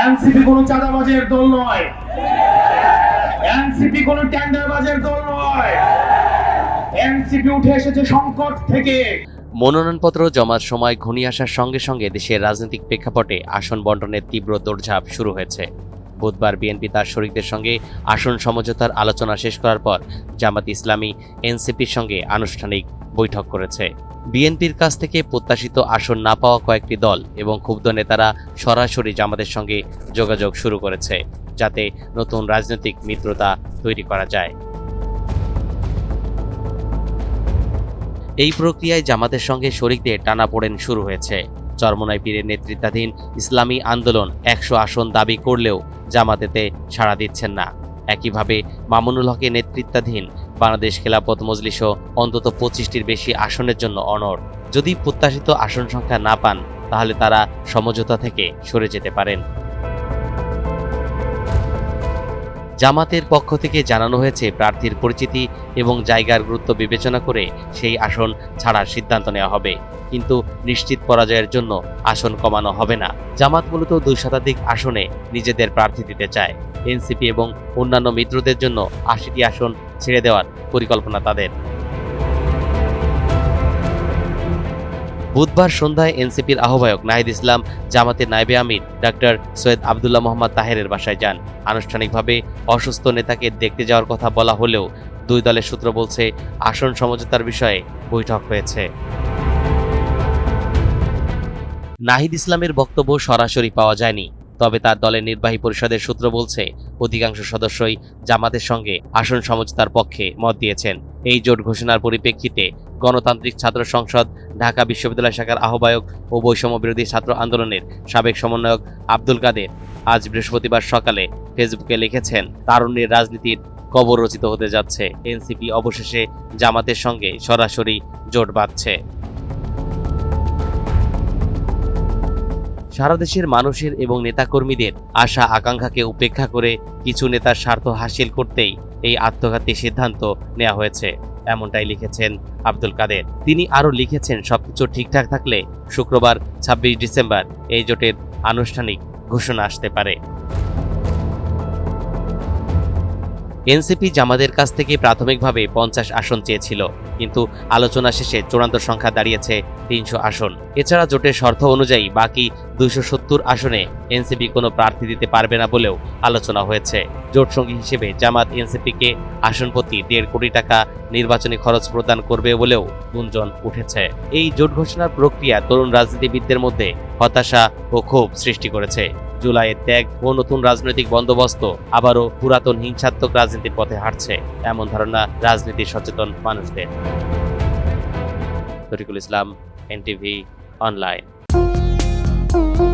NCP কোনো চাঁদাবাজের দল নয়। এনসিপি কোনো টেন্ডারবাজের দল নয়। এনসিপি উঠে এসেছে সংকট থেকে। মনোনয়নপত্র জমার সময় ঘনিয়ে আসার সঙ্গে সঙ্গে দেশের রাজনৈতিক প্রেক্ষাপটে আসন বন্টনের তীব্র দৌড়ঝাঁপ শুরু হয়েছে। বুধবার বিএনপি তার শরিকদের সঙ্গে আসন সমঝোতার আলোচনা শেষ করার পর জামাত ইসলামী এনসিপির সঙ্গে আনুষ্ঠানিক বৈঠক করেছে। বিএনপির কাছ থেকে প্রত্যাশিত আসন না পাওয়া কয়েকটি দল এবং ক্ষুব্ধ নেতারা সরাসরি জামাতের সঙ্গে যোগাযোগ শুরু করেছে, যাতে নতুন রাজনৈতিক মিত্রতা তৈরি করা যায়। এই প্রক্রিয়ায় জামাতের সঙ্গে শরিকদের টানাপোড়েন শুরু হয়েছে। চরমনাই পীরের নেতৃত্বাধীন ইসলামী আন্দোলন একশো আসন দাবি করলেও জামাতেতে সাড়া দিচ্ছেন না। একইভাবে মামুনুল হকের নেতৃত্বাধীন বাংলাদেশ খেলাপথ মজলিসও অন্তত পঁচিশটির বেশি আসনের জন্য অনড়। যদি প্রত্যাশিত আসন সংখ্যা না পান, তাহলে তারা সমঝোতা থেকে সরে যেতে পারেন। জামাতের পক্ষ থেকে জানানো হয়েছে প্রার্থীর পরিচিতি এবং জায়গার গুরুত্ব বিবেচনা করে সেই আসন ছাড়ার সিদ্ধান্ত নেওয়া হবে। কিন্তু নিশ্চিত পরাজয়ের জন্য আসন কমানো হবে না। জামাত মূলত দুই শতাধিক আসনে নিজেদের প্রার্থী দিতে চায়। এনসিপি এবং অন্যান্য মিত্রদের জন্য আশিটি আসন ছেড়ে দেওয়ার পরিকল্পনা তাদের। বুধবার সন্ধ্যায় এনসিপির আহ্বায়ক নাহিদ ইসলাম, জামাতের নায়েবে আমির ডাক্তার সৈয়দ আবদুল্লাহ মোহাম্মদ তাহেরের বাসায় যান। আনুষ্ঠানিকভাবে অসুস্থ নেতাকে দেখতে যাওয়ার কথা বলা হলেও দুই দলের সূত্র বলছে, আসন সমঝোতার বিষয়ে বৈঠক হয়েছে। নাহিদ ইসলামের বক্তব্য সরাসরি পাওয়া যায়নি, তবে তার দলের নির্বাহী পরিষদের সূত্র বলছে, অধিকাংশ সদস্যই জামাতের সঙ্গে আসন সমঝোতার পক্ষে মত দিয়েছেন। এই জোট ঘোষণার পরিপ্রেক্ষিতে গণতান্ত্রিক ছাত্র সংসদ, ঢাকা বিশ্ববিদ্যালয় শাখার আহ্বায়ক ও বৈষম্য বিরোধী ছাত্র আন্দোলনের সাবেক সমন্বয়ক আব্দুল কাদের আজ বৃহস্পতিবার সকালে ফেসবুকে লিখেছেন, তারুণ্যের রাজনীতির কবর রচিত হতে যাচ্ছে। এনসিপি অবশেষে জামাতের সঙ্গে সরাসরি জোট বাঁধছে। সারা দেশের মানুষের এবং নেতাকর্মীদের আশা আকাঙ্ক্ষাকে উপেক্ষা করে কিছু নেতার স্বার্থ হাসিল করতেই এই আত্মঘাতী সিদ্ধান্ত নেওয়া হয়েছে। এমনটাই লিখেছেন আব্দুল কাদের। তিনি আরও লিখেছেন, সবকিছু ঠিকঠাক থাকলে শুক্রবার, ছাব্বিশ ডিসেম্বর এই জোটের আনুষ্ঠানিক ঘোষণা আসতে পারে। এনসিপি জামাদের কাছ থেকে প্রাথমিকভাবে পঞ্চাশ আসন চেয়েছিল, কিন্তু আলোচনা শেষে চূড়ান্ত সংখ্যা দাঁড়িয়েছে তিনশো আসন। এছাড়া জোটের শর্ত অনুযায়ী বাকি দুইশো সত্তর আসনে এনসিপি কোনো প্রার্থী দিতে পারবে না বলেও আলোচনা হয়েছে। জোট সঙ্গী হিসেবে জামাত এনসিপিকে আসন প্রতি দেড় কোটি টাকা নির্বাচনী খরচ প্রদান করবে বলেও গুঞ্জন উঠেছে। এই জোট ঘোষণার প্রক্রিয়া তরুণ রাজনীতিবিদদের মধ্যে হতাশা ও ক্ষোভ সৃষ্টি করেছে। জুলাইয়ের ত্যাগ ও নতুন রাজনৈতিক বন্দোবস্ত আবারও পুরাতন হিংসাত্মক রাজনীতির পথে হাঁটছে। এমন ধারণা রাজনীতি সচেতন মানুষদের। Tarikul Islam, NTV, online. Thank you.